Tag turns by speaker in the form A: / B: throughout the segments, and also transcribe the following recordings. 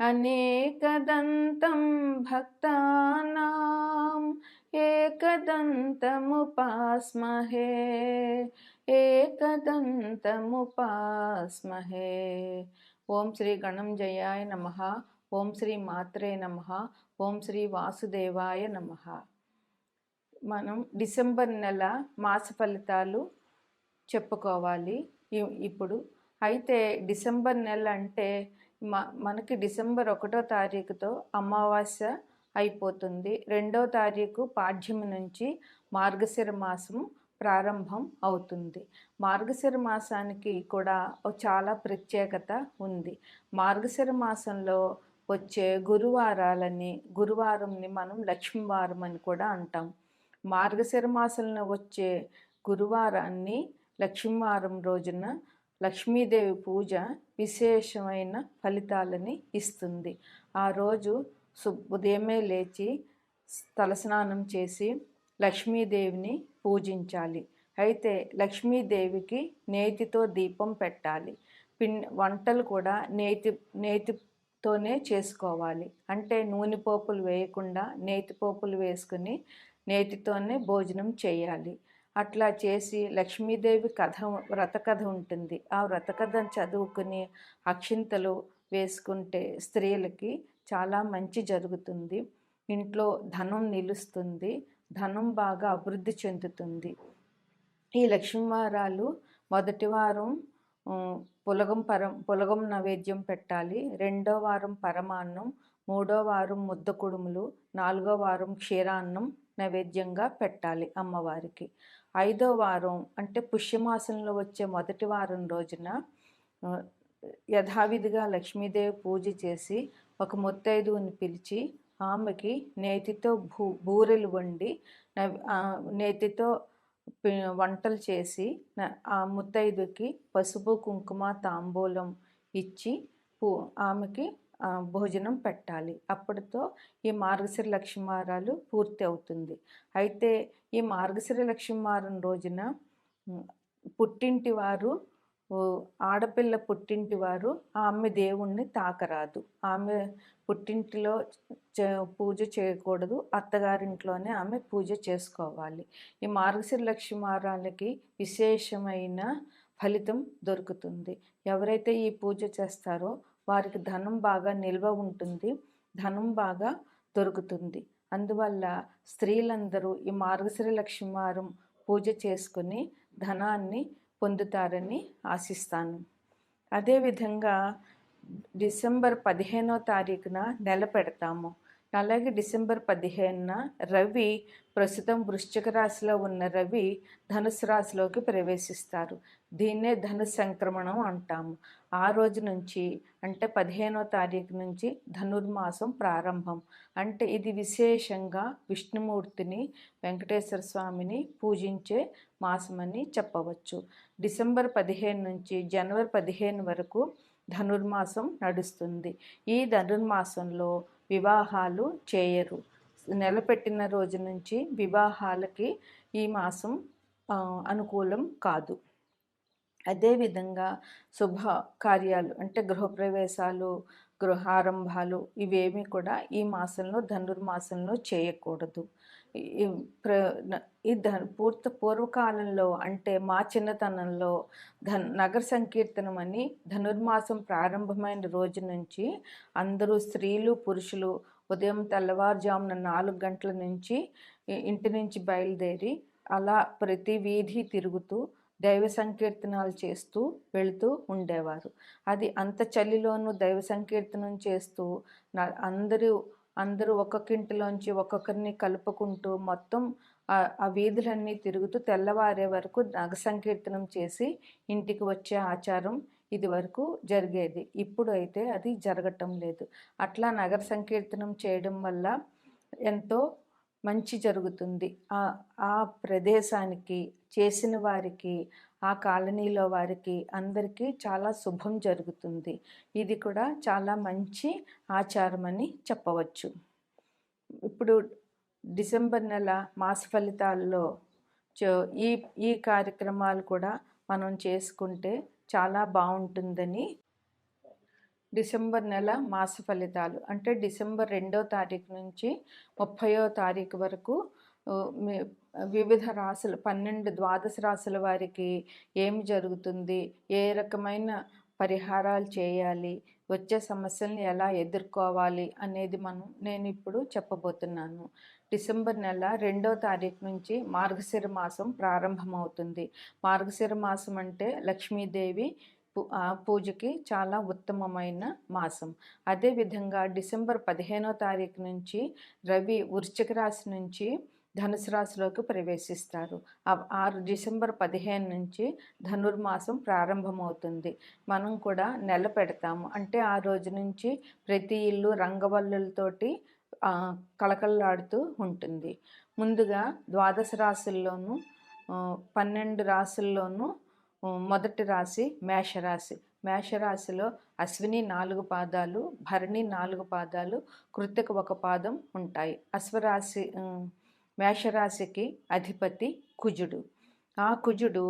A: అనేకదంతం భక్తానాం ఏకదంతముపాస్మహే ఏకదంతముపాస్మహే. ఓం శ్రీ గణం జయాయ నమ ఓం శ్రీ మాత్రే నమ ఓం శ్రీ వాసుదేవాయ నమ. మనం డిసెంబర్ నెల మాస ఫలితాలు చెప్పుకోవాలి. ఇప్పుడు అయితే డిసెంబర్ నెల అంటే మనకి డిసెంబర్ ఒకటో తారీఖుతో అమావాస్య అయిపోతుంది. రెండో తారీఖు పాఠ్యమి నుంచి మార్గశిర మాసం ప్రారంభం అవుతుంది. మార్గశిర మాసానికి కూడా చాలా ప్రత్యేకత ఉంది. మార్గశిర మాసంలో వచ్చే గురువారాలని గురువారంని మనం లక్ష్మీవారం అని కూడా అంటాం. మార్గశిర మాసంలో వచ్చే గురువారాన్ని లక్ష్మీవారం రోజున లక్ష్మీదేవి పూజ విశేషమైన ఫలితాలని ఇస్తుంది. ఆ రోజు సు ఉదయమే లేచి తలస్నానం చేసి లక్ష్మీదేవిని పూజించాలి. అయితే లక్ష్మీదేవికి నేతితో దీపం పెట్టాలి. పిన్ వంటలు కూడా నేతి నేతితోనే చేసుకోవాలి. అంటే నూనె పోపులు వేయకుండా నేతి పోపులు వేసుకుని నేతితోనే భోజనం చేయాలి. అట్లా చేసి లక్ష్మీదేవి కథ వ్రతకథ ఉంటుంది. ఆ వ్రతకథను చదువుకుని అక్షింతలు వేసుకుంటే స్త్రీలకి చాలా మంచి జరుగుతుంది. ఇంట్లో ధనం నిలుస్తుంది. ధనం బాగా అభివృద్ధి చెందుతుంది. ఈ లక్ష్మీవారాలు మొదటి వారం పులగం పరం పులగం నైవేద్యం పెట్టాలి. రెండో వారం పరమాన్నం మూడో వారం ముద్ద కుడుములు నాలుగో వారం క్షీరాన్నం నైవేద్యంగా పెట్టాలి అమ్మవారికి. ఐదో వారం అంటే పుష్యమాసంలో వచ్చే మొదటి వారం రోజున యథావిధిగా లక్ష్మీదేవి పూజ చేసి ఒక ముత్తైదువుని పిలిచి ఆమెకి నేతితో భూ బూరెలు వండి నేతితో వంటలు చేసి ఆ ముత్తైదుకి పసుపు కుంకుమ తాంబూలం ఇచ్చి పూ ఆమెకి భోజనం పెట్టాలి. అప్పటితో ఈ మార్గశిర లక్ష్మీవారాలు పూర్తి అవుతుంది. అయితే ఈ మార్గశిర లక్ష్మీవారం రోజున పుట్టింటి వారు ఆడపిల్ల పుట్టింటి వారు ఆమె దేవుణ్ణి తాకరాదు. ఆమె పుట్టింటిలో చే- పూజ చేయకూడదు. అత్తగారింట్లోనే ఆమె పూజ చేసుకోవాలి. ఈ మార్గశిర లక్ష్మీవారాలకి విశేషమైన ఫలితం దొరుకుతుంది. ఎవరైతే ఈ పూజ చేస్తారో వారికి ధనం బాగా నిల్వ ఉంటుంది ధనం బాగా దొరుకుతుంది. అందువల్ల స్త్రీలందరూ ఈ మార్గశిర లక్ష్మీవారం పూజ చేసుకుని ధనాన్ని పొందుతారని ఆశిస్తాను. అదేవిధంగా డిసెంబర్ పదిహేనో తారీఖున నెల పెడతాము. అలాగే డిసెంబర్ పదిహేనున రవి ప్రస్తుతం వృశ్చిక రాశిలో ఉన్న రవి ధనుసు రాశిలోకి ప్రవేశిస్తారు. దీన్నే ధను సంక్రమణం అంటాము. ఆ రోజు నుంచి అంటే పదిహేనో తారీఖు నుంచి ధనుర్మాసం ప్రారంభం. అంటే ఇది విశేషంగా విష్ణుమూర్తిని వెంకటేశ్వర స్వామిని పూజించే మాసమని చెప్పవచ్చు. డిసెంబర్ పదిహేను నుంచి జనవరి పదిహేను వరకు ధనుర్మాసం నడుస్తుంది. ఈ ధనుర్మాసంలో వివాహాలు చేయరు. నెల పెట్టిన రోజు నుంచి వివాహాలకి ఈ మాసం అనుకూలం కాదు. అదేవిధంగా శుభ కార్యాలు అంటే గృహప్రవేశాలు గృహారంభాలు ఇవేమీ కూడా ఈ మాసంలో ధనుర్మాసంలో చేయకూడదు. ఈ- ప్ర ఈ ధ పూర్త పూర్వకాలంలో అంటే మా చిన్నతనంలో ధన్ నగర సంకీర్తనం అని ధనుర్మాసం ప్రారంభమైన రోజు నుంచి అందరూ స్త్రీలు పురుషులు ఉదయం తెల్లవారుజామున నాలుగు గంటల నుంచి ఇంటి నుంచి బయలుదేరి అలా ప్రతి వీధి తిరుగుతూ దైవ సంకీర్తనాలు చేస్తూ వెళుతూ ఉండేవారు. అది అంత చలిలోనూ దైవ సంకీర్తనం చేస్తూ అందరూ అందరూ ఒక్కొక్కింటిలోంచి ఒక్కొక్కరిని కలుపుకుంటూ మొత్తం ఆ- వీధులన్నీ తిరుగుతూ తెల్లవారే వరకు నాగ సంకీర్తనం చేసి ఇంటికి వచ్చే ఆచారం ఇది వరకు జరిగేది. ఇప్పుడు అయితే అది జరగటం లేదు. అట్లా నగర సంకీర్తనం చేయడం వల్ల ఎంతో మంచి జరుగుతుంది. ఆ ఆ ప్రదేశానికి చేసిన వారికి ఆ కాలనీలో వారికి అందరికీ చాలా శుభం జరుగుతుంది. ఇది కూడా చాలా మంచి ఆచారం అని చెప్పవచ్చు. ఇప్పుడు డిసెంబర్ నెల మాస ఫలితాల్లో ఈ ఈ కార్యక్రమాలు కూడా మనం చేసుకుంటే చాలా బాగుంటుందని డిసెంబర్ నెల మాస ఫలితాలు. అంటే డిసెంబర్ రెండో తారీఖు నుంచి ముప్పయో తారీఖు వరకు వివిధ రాశులు పన్నెండు ద్వాదశ రాశుల వారికి ఏమి జరుగుతుంది? ఏ రకమైన పరిహారాలు చేయాలి? వచ్చే సమస్యలను ఎలా ఎదుర్కోవాలి? అనేది మనం నేను ఇప్పుడు చెప్పబోతున్నాను. డిసెంబర్ నెల రెండో తారీఖు నుంచి మార్గశిర మాసం ప్రారంభమవుతుంది. మార్గశిర మాసం అంటే లక్ష్మీదేవి పూజకి చాలా ఉత్తమమైన మాసం. అదేవిధంగా డిసెంబర్ పదిహేనో తారీఖు నుంచి రవి వృశ్చిక రాశి నుంచి ధనుసు రాశిలోకి ప్రవేశిస్తారు. ఆరు డిసెంబర్ పదిహేను నుంచి ధనుర్మాసం ప్రారంభమవుతుంది. మనం కూడా నెల పెడతాము. అంటే ఆ రోజు నుంచి ప్రతి ఇల్లు రంగవల్లులతోటి కళకళలాడుతూ ఉంటుంది. ముందుగా ద్వాదశ రాశుల్లోనూ పన్నెండు రాశుల్లోనూ మొదటి రాశి మేషరాశి. మేషరాశిలో అశ్విని నాలుగు పాదాలు భరణి నాలుగు పాదాలు కృతిక ఒక పాదం ఉంటాయి. అశ్వరాశి మేషరాశికి అధిపతి కుజుడు. ఆ కుజుడు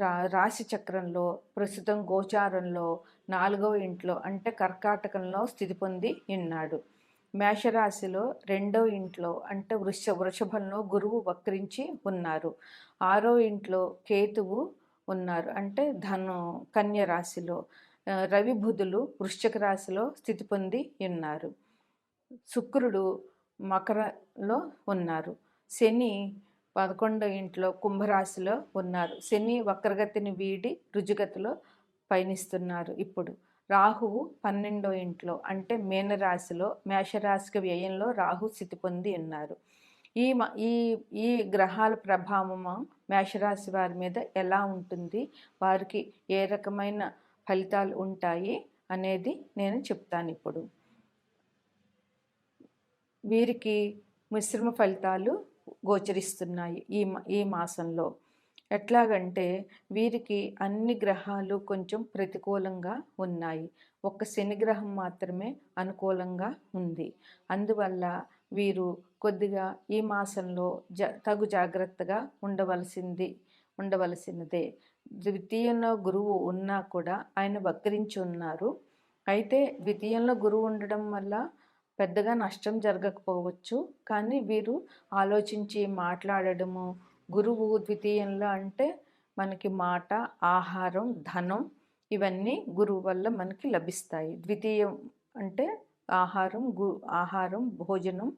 A: రా రాశి చక్రంలో ప్రస్తుతం గోచారంలో నాలుగవ ఇంట్లో అంటే కర్కాటకంలో స్థితి పొంది ఉన్నాడు. మేషరాశిలో రెండో ఇంట్లో అంటే వృష వృషభంలో గురువు వక్రించి ఉన్నారు. ఆరో ఇంట్లో కేతువు ఉన్నారు అంటే ధను కన్య రాశిలో రవి బుధులు వృశ్చిక రాశిలో స్థితి పొంది ఉన్నారు. శుక్రుడు మకరలో ఉన్నారు. శని పదకొండో ఇంట్లో కుంభరాశిలో ఉన్నారు. శని వక్రగతిని వీడి రుజుగతిలో పయనిస్తున్నారు ఇప్పుడు. రాహువు పన్నెండో ఇంట్లో అంటే మేనరాశిలో మేషరాశికి వ్యయంలో రాహు స్థితి పొంది ఉన్నారు. ఈ ఈ ఈ గ్రహాల ప్రభావం మేషరాశి వారి మీద ఎలా ఉంటుంది? వారికి ఏ రకమైన ఫలితాలు ఉంటాయి? అనేది నేను చెప్తాను ఇప్పుడు. వీరికి మిశ్రమ ఫలితాలు గోచరిస్తున్నాయి ఈ ఈ మాసంలో. ఎట్లాగంటే వీరికి అన్ని గ్రహాలు కొంచెం ప్రతికూలంగా ఉన్నాయి. ఒక్క శని గ్రహం మాత్రమే అనుకూలంగా ఉంది. అందువల్ల వీరు కొద్దిగా ఈ మాసంలో జ తగు జాగ్రత్తగా ఉండవలసింది ఉండవలసినదే. ద్వితీయంలో గురువు ఉన్నా కూడా ఆయన వక్రించి ఉన్నారు. అయితే ద్వితీయంలో గురువు ఉండడం వల్ల పెద్దగా నష్టం జరగకపోవచ్చు. కానీ వీరు ఆలోచించి మాట్లాడడము గురువు ద్వితీయంలో అంటే మనకి మాట ఆహారం ధనం ఇవన్నీ గురువు వల్ల మనకి లభిస్తాయి. ద్వితీయం అంటే ఆహారం గు ఆహారం భోజనం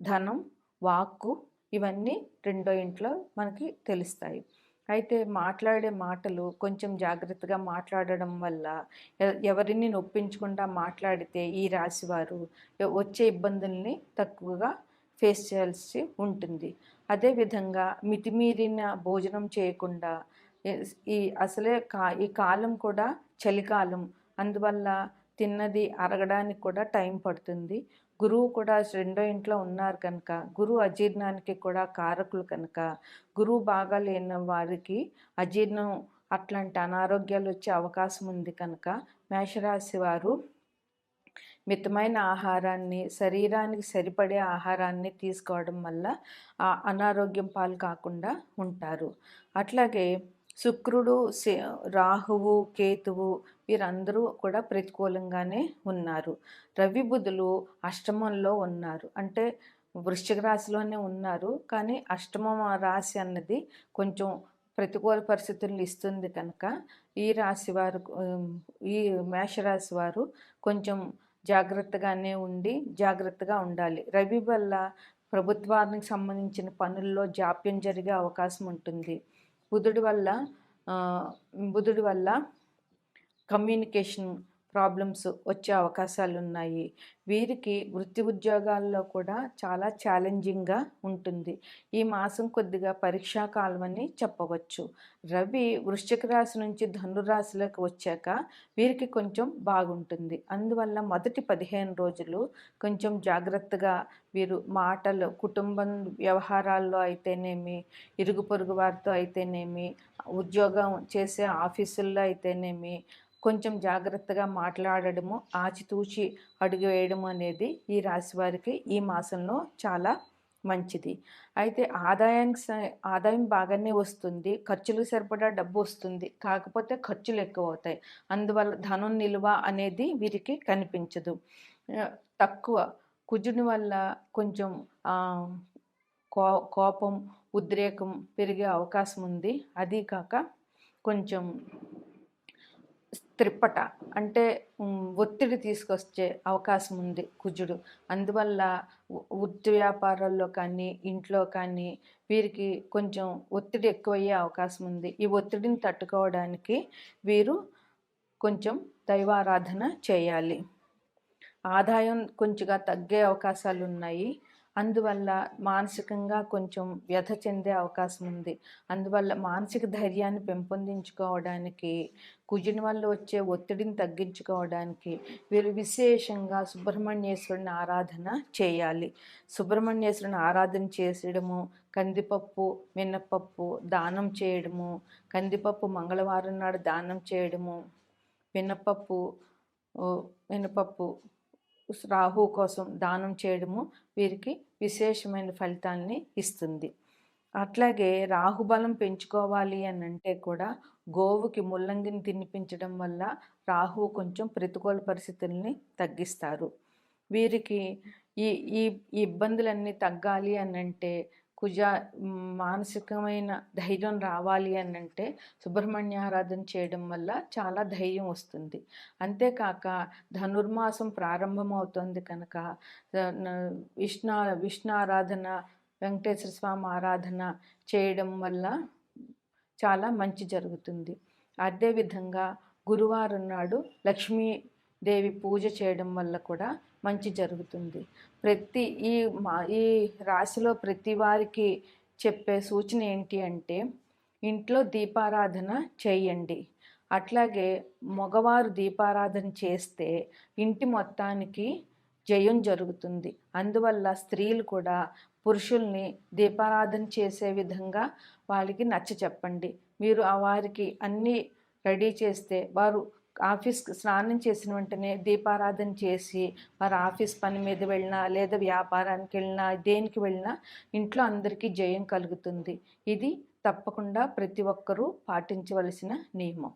A: ధనం వాక్కు ఇవన్నీ రెండో ఇంట్లో మనకి తెలుస్తాయి. అయితే మాట్లాడే మాటలు కొంచెం జాగ్రత్తగా మాట్లాడడం వల్ల ఎవరిని నొప్పించకుండా మాట్లాడితే ఈ రాశివారు వచ్చే ఇబ్బందుల్ని తక్కువగా ఫేస్ చేయాల్సి ఉంటుంది. అదేవిధంగా మితిమీరిన భోజనం చేయకుండా ఈ అసలే కా ఈ కాలం కూడా చలికాలం. అందువల్ల తిన్నది అరగడానికి కూడా టైం పడుతుంది. గురువు కూడా రెండో ఇంట్లో ఉన్నారు కనుక గురువు అజీర్ణానికి కూడా కారకులు కనుక గురువు బాగా లేని వారికి అజీర్ణం అట్లాంటి అనారోగ్యాలు వచ్చే అవకాశం ఉంది కనుక మేషరాశి వారు మితమైన ఆహారాన్ని శరీరానికి సరిపడే ఆహారాన్ని తీసుకోవడం వల్ల ఆ అనారోగ్యం పాలు కాకుండా ఉంటారు. అట్లాగే శుక్రుడు రాహువు కేతువు వీరందరూ కూడా ప్రతికూలంగానే ఉన్నారు. రవి బుధులు అష్టమంలో ఉన్నారు. అంటే వృశ్చిక రాశిలోనే ఉన్నారు. కానీ అష్టమ రాశి అన్నది కొంచెం ప్రతికూల పరిస్థితులను ఇస్తుంది కనుక ఈ రాశి వారు ఈ మేషరాశి వారు కొంచెం జాగ్రత్తగానే ఉండి జాగ్రత్తగా ఉండాలి. రవి వల్ల ప్రభుత్వానికి సంబంధించిన పనుల్లో జాప్యం జరిగే అవకాశం ఉంటుంది. బుధుడి వల్ల బుధుడి వల్ల కమ్యూనికేషన్ ప్రాబ్లమ్స్ వచ్చే అవకాశాలు ఉన్నాయి వీరికి వృత్తి ఉద్యోగాల్లో కూడా చాలా ఛాలెంజింగ్గా ఉంటుంది. ఈ మాసం కొద్దిగా పరీక్షా కాలం అని చెప్పవచ్చు. రవి వృశ్చిక రాశి నుంచి ధనురాశిలోకి వచ్చాక వీరికి కొంచెం బాగుంటుంది. అందువల్ల మొదటి పదిహేను రోజులు కొంచెం జాగ్రత్తగా వీరు మాటలు కుటుంబం వ్యవహారాల్లో అయితేనేమి ఇరుగు పొరుగు వారితో అయితేనేమి ఉద్యోగం చేసే ఆఫీసుల్లో అయితేనేమి కొంచెం జాగ్రత్తగా మాట్లాడడము ఆచితూచి అడుగు వేయడము అనేది ఈ రాశి వారికి ఈ మాసంలో చాలా మంచిది. అయితే ఆదాయానికి స- ఆదాయం బాగానే వస్తుంది ఖర్చులకు సరిపడా డబ్బు వస్తుంది కాకపోతే ఖర్చులు ఎక్కువ అవుతాయి అందువల్ల ధనం నిల్వ అనేది వీరికి కనిపించదు. తక్కువ కుజుని వల్ల కొంచెం కో కోపం ఉద్రేకం పెరిగే అవకాశం ఉంది. అది కాక కొంచెం త్రిప్పట అంటే ఒత్తిడి తీసుకొచ్చే అవకాశం ఉంది కుజుడు. అందువల్ల వృత్తి వ్యాపారాల్లో కానీ ఇంట్లో కానీ వీరికి కొంచెం ఒత్తిడి ఎక్కువయ్యే అవకాశం ఉంది. ఈ ఒత్తిడిని తట్టుకోవడానికి వీరు కొంచెం దైవారాధన చేయాలి. ఆదాయం కొంచెంగా తగ్గే అవకాశాలు ఉన్నాయి అందువల్ల మానసికంగా కొంచెం వ్యధ చెందే అవకాశం ఉంది. అందువల్ల మానసిక ధైర్యాన్ని పెంపొందించుకోవడానికి కుజుని వల్ల వచ్చే ఒత్తిడిని తగ్గించుకోవడానికి వీరు విశేషంగా సుబ్రహ్మణ్యేశ్వరుని ఆరాధన చేయాలి. సుబ్రహ్మణ్యేశ్వరుని ఆరాధన చేసేయడము కందిపప్పు మినప్పప్పు దానం చేయడము కందిపప్పు మంగళవారం నాడు దానం చేయడము మినపప్పు మినపప్పు రాహు కోసం దానం చేయడము వీరికి విశేషమైన ఫలితాల్ని ఇస్తుంది. అట్లాగే రాహుబలం పెంచుకోవాలి అని అంటే కూడా గోవుకి ముల్లంగిని తినిపించడం వల్ల రాహు కొంచెం ప్రతికూల పరిస్థితుల్ని తగ్గిస్తారు. వీరికి ఈ ఈ ఈ ఇబ్బందులన్నీ తగ్గాలి అని అంటే కుజ మానసికమైన ధైర్యం రావాలి అని అంటే సుబ్రహ్మణ్య ఆరాధన చేయడం వల్ల చాలా ధైర్యం వస్తుంది. అంతేకాక ధనుర్మాసం ప్రారంభమవుతుంది కనుక విష్ణు విష్ణు ఆరాధన వెంకటేశ్వర స్వామి ఆరాధన చేయడం వల్ల చాలా మంచి జరుగుతుంది. అదేవిధంగా గురువారం నాడు లక్ష్మీదేవి పూజ చేయడం వల్ల కూడా మంచి జరుగుతుంది. ప్రతి ఈ మా ఈ రాశిలో ప్రతి వారికి చెప్పే సూచన ఏంటి అంటే ఇంట్లో దీపారాధన చేయండి. అట్లాగే మగవారు దీపారాధన చేస్తే ఇంటి మొత్తానికి జయం జరుగుతుంది. అందువల్ల స్త్రీలు కూడా పురుషుల్ని దీపారాధన చేసే విధంగా వాళ్ళకి నచ్చ చెప్పండి. మీరు ఆ వారికి అన్నీ రెడీ చేస్తే వారు ఆఫీస్కి స్నానం చేసిన వెంటనే దీపారాధన చేసి వారు ఆఫీస్ పని మీద వెళ్ళినా లేదా వ్యాపారానికి వెళ్ళినా దేనికి వెళ్ళినా ఇంట్లో అందరికీ జయం కలుగుతుంది. ఇది తప్పకుండా ప్రతి ఒక్కరూ పాటించవలసిన నియమం.